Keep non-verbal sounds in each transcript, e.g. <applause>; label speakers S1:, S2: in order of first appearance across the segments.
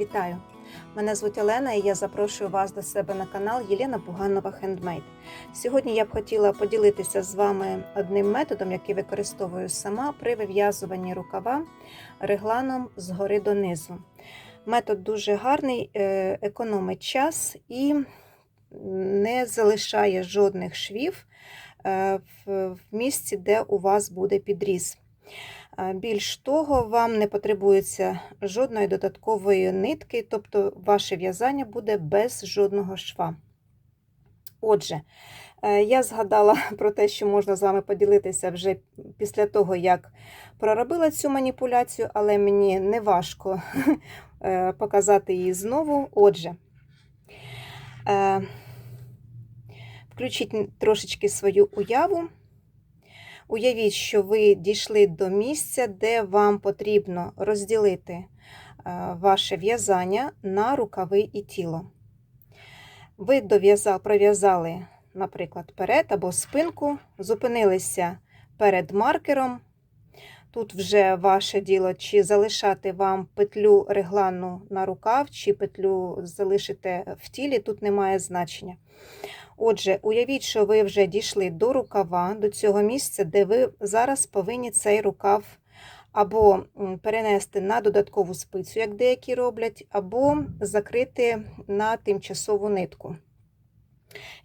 S1: Вітаю! Мене звуть Олена і я запрошую вас до себе на канал Єлена Буганова Хендмейд. Сьогодні я б хотіла поділитися з вами одним методом, який використовую сама при вив'язуванні рукава регланом згори донизу. Метод дуже гарний, е, економить час і не залишає жодних швів е, в місці, де у вас буде підріз. Більш того, вам не потребується жодної додаткової нитки, тобто ваше в'язання буде без жодного шва. Отже, е, я згадала <laughs> про те, що можна з вами поділитися вже після того, як проробила цю маніпуляцію, але мені не важко <laughs> е, показати її знову. Отже, е, включіть трошечки свою уяву. Уявіть, що ви дійшли до місця, де вам потрібно розділити е, ваше в'язання на рукави і тіло. Ви пров'язали, наприклад, перед або спинку, зупинилися перед маркером. Тут вже ваше діло, чи залишати вам петлю реглану на рукав, чи петлю залишите в тілі, тут немає значення. Отже, уявіть, що ви вже дійшли до рукава, до цього місця, де ви зараз повинні цей рукав або перенести на додаткову спицю, як деякі роблять, або закрити на тимчасову нитку.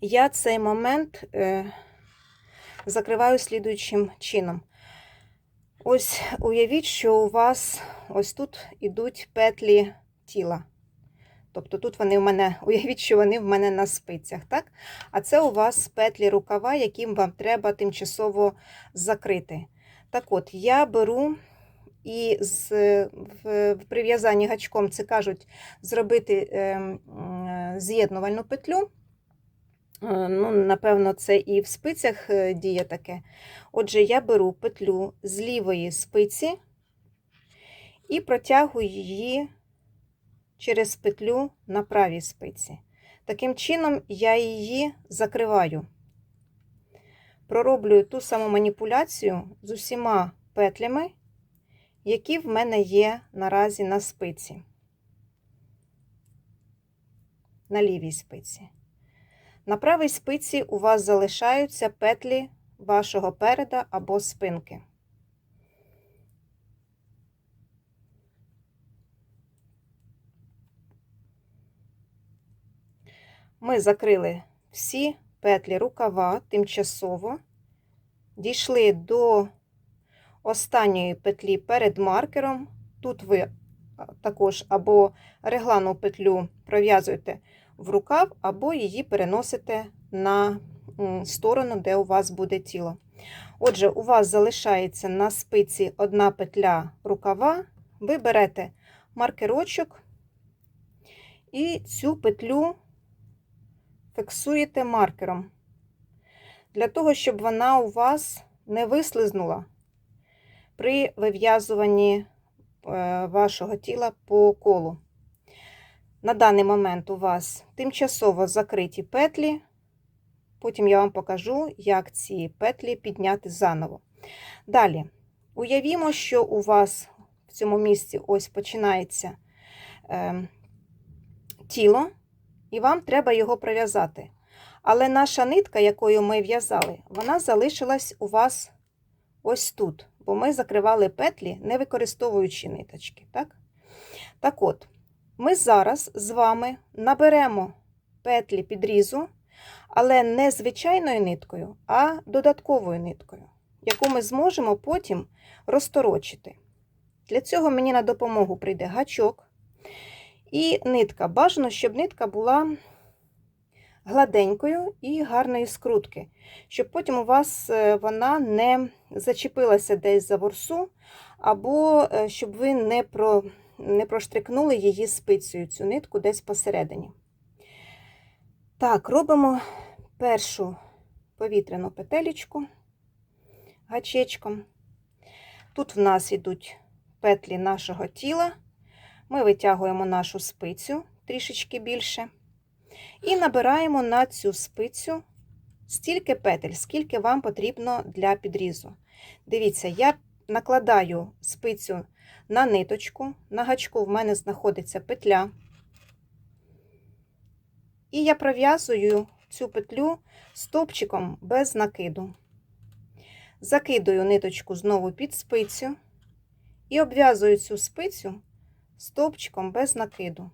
S1: Я цей момент е, закриваю слідуючим чином. Ось уявіть, що у вас ось тут ідуть петлі тіла. Тобто тут вони в мене, <laughs> уявіть, що вони в мене на спицях, так? А це у вас петлі рукава, яким вам треба тимчасово закрити. Так от, я беру і з, в, в прив'язанні гачком, це кажуть, зробити е, е, з'єднувальну петлю. Е, Ну, Напевно, це і в спицях е, діє таке. Отже, я беру петлю з лівої спиці і протягую її через петлю на правій спиці. Таким чином, я її закриваю. Пророблюю ту саму маніпуляцію з усіма петлями, які в мене є наразі на спиці, на лівій спиці. На правій спиці у вас залишаються петлі вашого переда або спинки. Ми закрили всі петлі рукава тимчасово, дійшли до останньої петлі перед маркером. Тут ви також або реглану петлю пров'язуєте в рукав, або її переносите на сторону, де у вас буде тіло. Отже, у вас залишається на спиці одна петля рукава, ви берете маркерочок і цю петлю фіксуєте маркером, для того, щоб вона у вас не вислизнула при вив'язуванні вашого тіла по колу. На даний момент у вас тимчасово закриті петлі, потім я вам покажу, як ці петлі підняти заново. Далі, уявімо, що у вас в цьому місці ось починається е, тіло, і вам треба його пров'язати. Але наша нитка, якою ми в'язали, вона залишилась у вас ось тут, бо ми закривали петлі, не використовуючи ниточки. Так, так от, ми зараз з вами наберемо петлі підрізу, але не звичайною ниткою, а додатковою ниткою, яку ми зможемо потім розторочити. Для цього мені на допомогу прийде гачок. І нитка. Бажано, щоб нитка була гладенькою і гарної скрутки, щоб потім у вас е, вона не зачепилася десь за ворсу, або е, щоб ви не про, не проштрикнули її спицею, цю нитку десь посередині. Так, робимо першу повітряну петелечку гачечком. Тут в нас йдуть петлі нашого тіла. Ми витягуємо нашу спицю трішечки більше, і набираємо на цю спицю стільки петель, скільки вам потрібно для підрізу. Дивіться, я накладаю спицю на ниточку. На гачку в мене знаходиться петля. І я пров'язую цю петлю стовпчиком без накиду. Закидую ниточку знову під спицю і обв'язую цю спицю стовпчиком без накиду.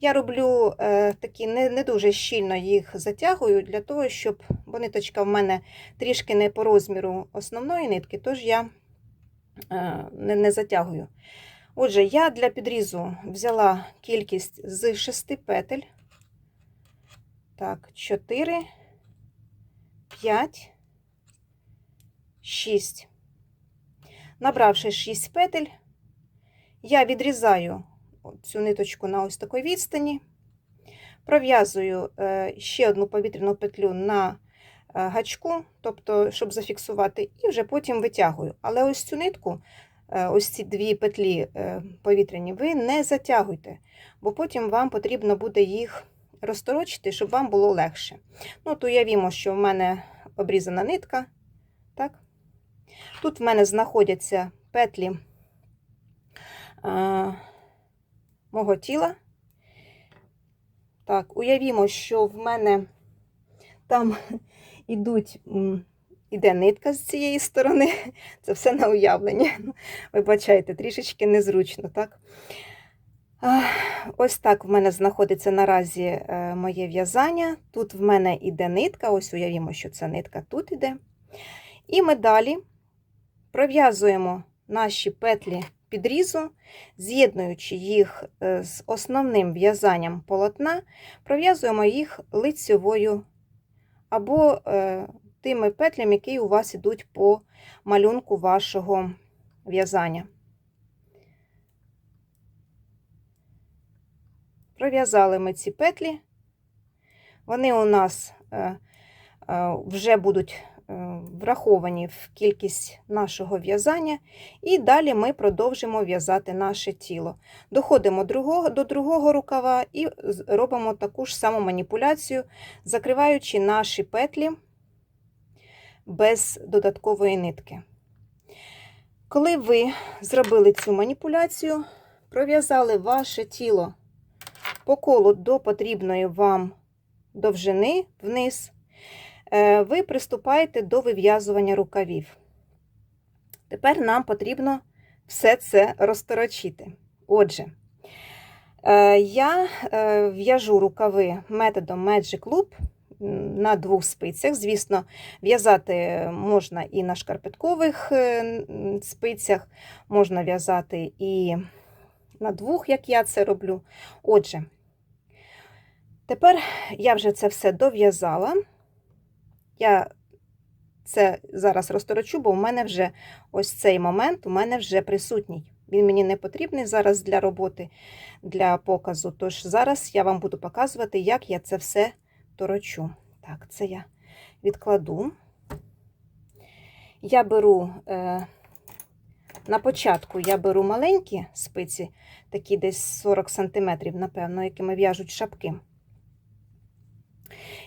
S1: Я роблю е, такі не, не дуже щільно їх затягую, для того, щоб, бо ниточка в мене трішки не по розміру основної нитки, тож я е, не, не затягую. Отже, я для підрізу взяла кількість з 6 петель. Так, 4, 5, 6. Набравши 6 петель, я відрізаю цю ниточку на ось такій відстані, пров'язую е, ще одну повітряну петлю на е, гачку, тобто, щоб зафіксувати, і вже потім витягую. Але ось цю нитку, е, ось ці дві петлі повітряні, ви не затягуйте, бо потім вам потрібно буде їх розторочити, щоб вам було легше. Ну, от уявімо, що в мене обрізана нитка. Так? Тут в мене знаходяться петлі мого тіла. Так, уявімо, що в мене там <laughs> ідуть, іде нитка з цієї сторони. <laughs> Це все на уявленні. <laughs> Вибачайте, трішечки незручно, так? Ось так в мене знаходиться наразі е, моє в'язання. Тут в мене іде нитка, ось уявімо, що це нитка тут іде. І ми далі пров'язуємо наші петлі підрізу, з'єднуючи їх е, з основним в'язанням полотна, пров'язуємо їх лицьовою або е, тими петлями, які у вас ідуть по малюнку вашого в'язання. Пров'язали ми ці петлі, вони у нас е, вже будуть враховані в кількість нашого в'язання, і далі ми продовжимо в'язати наше тіло. Доходимо до другого рукава і робимо таку ж саму маніпуляцію, закриваючи наші петлі без додаткової нитки. Коли ви зробили цю маніпуляцію, пров'язали ваше тіло по колу до потрібної вам довжини вниз, Е, ви приступаєте до вив'язування рукавів. Тепер нам потрібно все це розторочити. Отже, е, я е, в'яжу рукави методом Magic Loop на двох спицях. Звісно, в'язати можна і на шкарпеткових спицях, можна в'язати і на двох, як я це роблю. Отже, тепер я вже це все дов'язала. Я це зараз розторочу, бо у мене вже ось цей момент у мене вже присутній. Він мені не потрібний зараз для роботи, для показу. Тож зараз я вам буду показувати, як я це все торочу. Так, це я відкладу. Я беру, е, на початку я беру маленькі спиці, такі десь 40 см, напевно, якими в'яжуть шапки.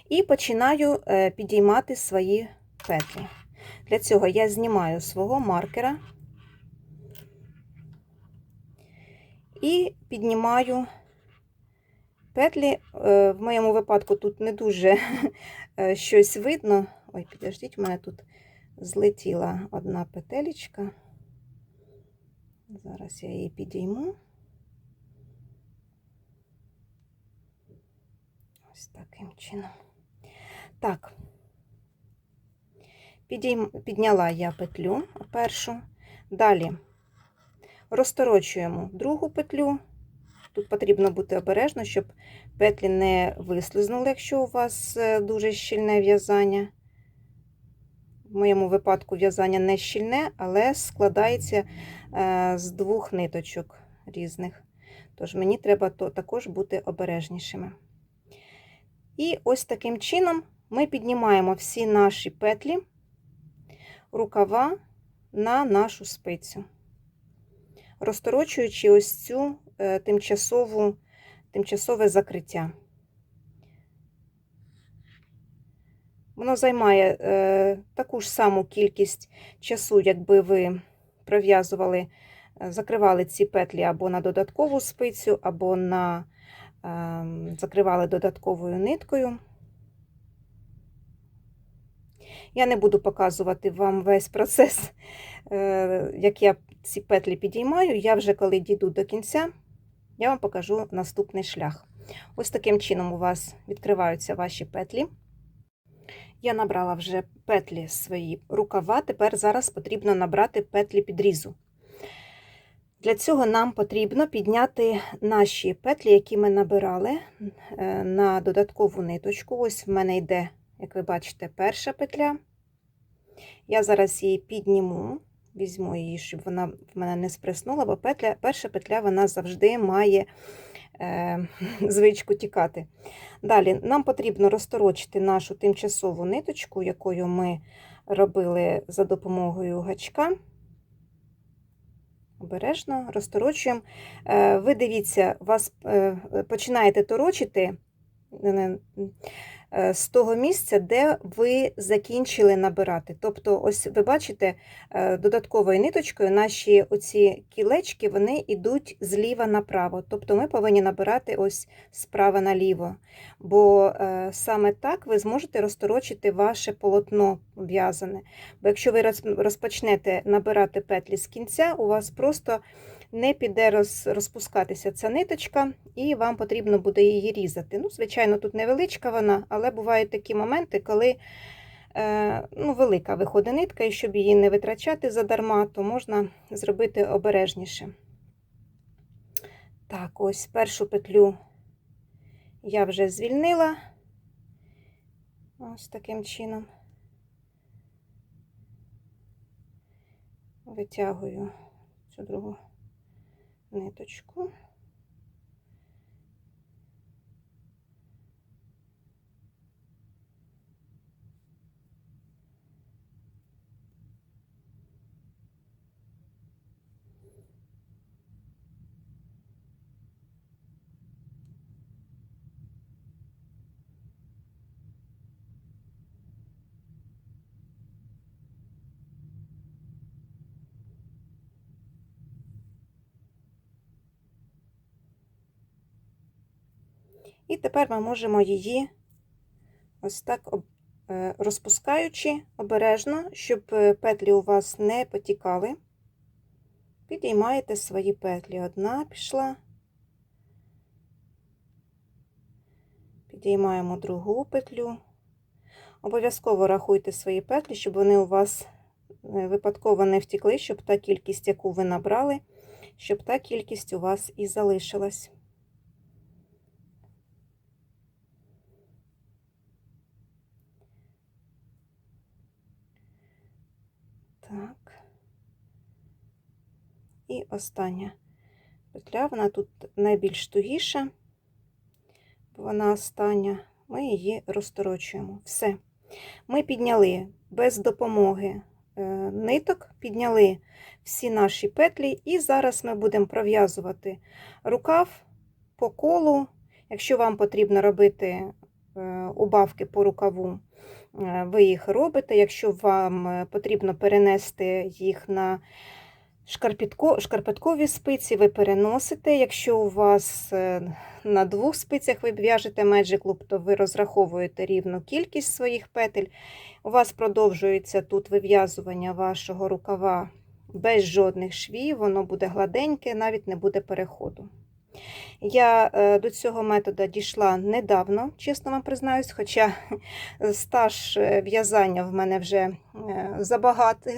S1: І починаю е, підіймати свої петлі. Для цього я знімаю свого маркера і піднімаю петлі. Е, в моєму випадку тут не дуже <laughs> е, щось видно. Ой, підождіть, у мене тут злетіла одна петелечка. Зараз я її підійму. Ось таким чином. Так, підняла я петлю першу, далі розторочуємо другу петлю. Тут потрібно бути обережно, щоб петлі не вислизнули, якщо у вас е, дуже щільне в'язання. В моєму випадку в'язання не щільне, але складається е, з двох ниточок різних. Тож мені треба також бути обережнішими. І ось таким чином ми піднімаємо всі наші петлі, рукава на нашу спицю, розторочуючи ось цю е, тимчасову, тимчасове закриття. Воно займає е, таку ж саму кількість часу, якби ви пров'язували, закривали ці петлі або на додаткову спицю, або на, закривали додатковою ниткою. Я не буду показувати вам весь процес, е, як я ці петлі підіймаю. Я вже коли дійду до кінця, я вам покажу наступний шлях. Ось таким чином у вас відкриваються ваші петлі. Я набрала вже петлі свої рукава, тепер зараз потрібно набрати петлі підрізу. Для цього нам потрібно підняти наші петлі, які ми набирали е, на додаткову ниточку. Ось в мене йде, як ви бачите, перша петля. Я зараз її підніму, візьму її, щоб вона в мене не спреснула, бо петля, перша петля вона завжди має е, <laughs> звичку тікати. Далі нам потрібно розторочити нашу тимчасову ниточку, якою ми робили за допомогою гачка. Обережно розторочуємо. Е, Ви дивіться, вас е, починаєте торочити е, з того місця, де ви закінчили набирати. Тобто, ось ви бачите, е, додатковою ниточкою наші оці кілечки вони йдуть зліва направо. Тобто ми повинні набирати ось справа наліво. Бо е, саме так ви зможете розторочити ваше полотно в'язане. Бо якщо ви розпочнете набирати петлі з кінця, у вас просто не піде роз, розпускатися ця ниточка, і вам потрібно буде її різати. Ну, звичайно, тут невеличка вона, але бувають такі моменти, коли е, ну, велика виходить нитка, і щоб її не витрачати задарма, то можна зробити обережніше. Так, ось першу петлю я вже звільнила. Ось таким чином. Витягую цю другу ниточку. І тепер ми можемо її ось так е, розпускаючи обережно, щоб е, петлі у вас не потікали. Підіймаєте свої петлі. Одна пішла. Підіймаємо другу петлю. Обов'язково рахуйте свої петлі, щоб вони у вас е, випадково не втікли, щоб та кількість, яку ви набрали, щоб та кількість у вас і залишилась. Так. І остання петля, вона тут найбільш тугіша, вона остання. Ми її розторочуємо. Все. Ми підняли без допомоги е, ниток, підняли всі наші петлі, і зараз ми будемо пров'язувати рукав по колу. Якщо вам потрібно робити е, убавки по рукаву, е, ви їх робите. Якщо вам потрібно перенести їх на шкарпеткові спиці, ви переносите. Якщо у вас е, на двох спицях ви в'яжете Magic Loop, то ви розраховуєте рівну кількість своїх петель. У вас продовжується тут вив'язування вашого рукава без жодних швів, воно буде гладеньке, навіть не буде переходу. Я е, до цього методу дійшла недавно, чесно вам признаюсь, хоча стаж е, в'язання в мене вже е, забагато,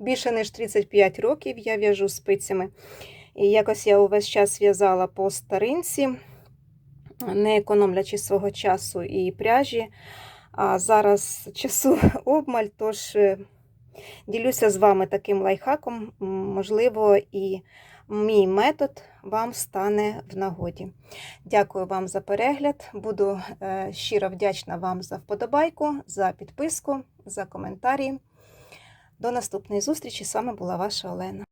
S1: більше ніж 35 років я в'яжу спицями. І якось я увесь час в'язала по старинці, не економлячи свого часу і пряжі. А зараз часу <laughs> обмаль, тож ділюся з вами таким лайфхаком. Можливо, і мій метод вам стане в нагоді. Дякую вам за перегляд. Буду е, щиро вдячна вам за вподобайку, за підписку, за коментарі. До наступної зустрічі. З вами була ваша Олена.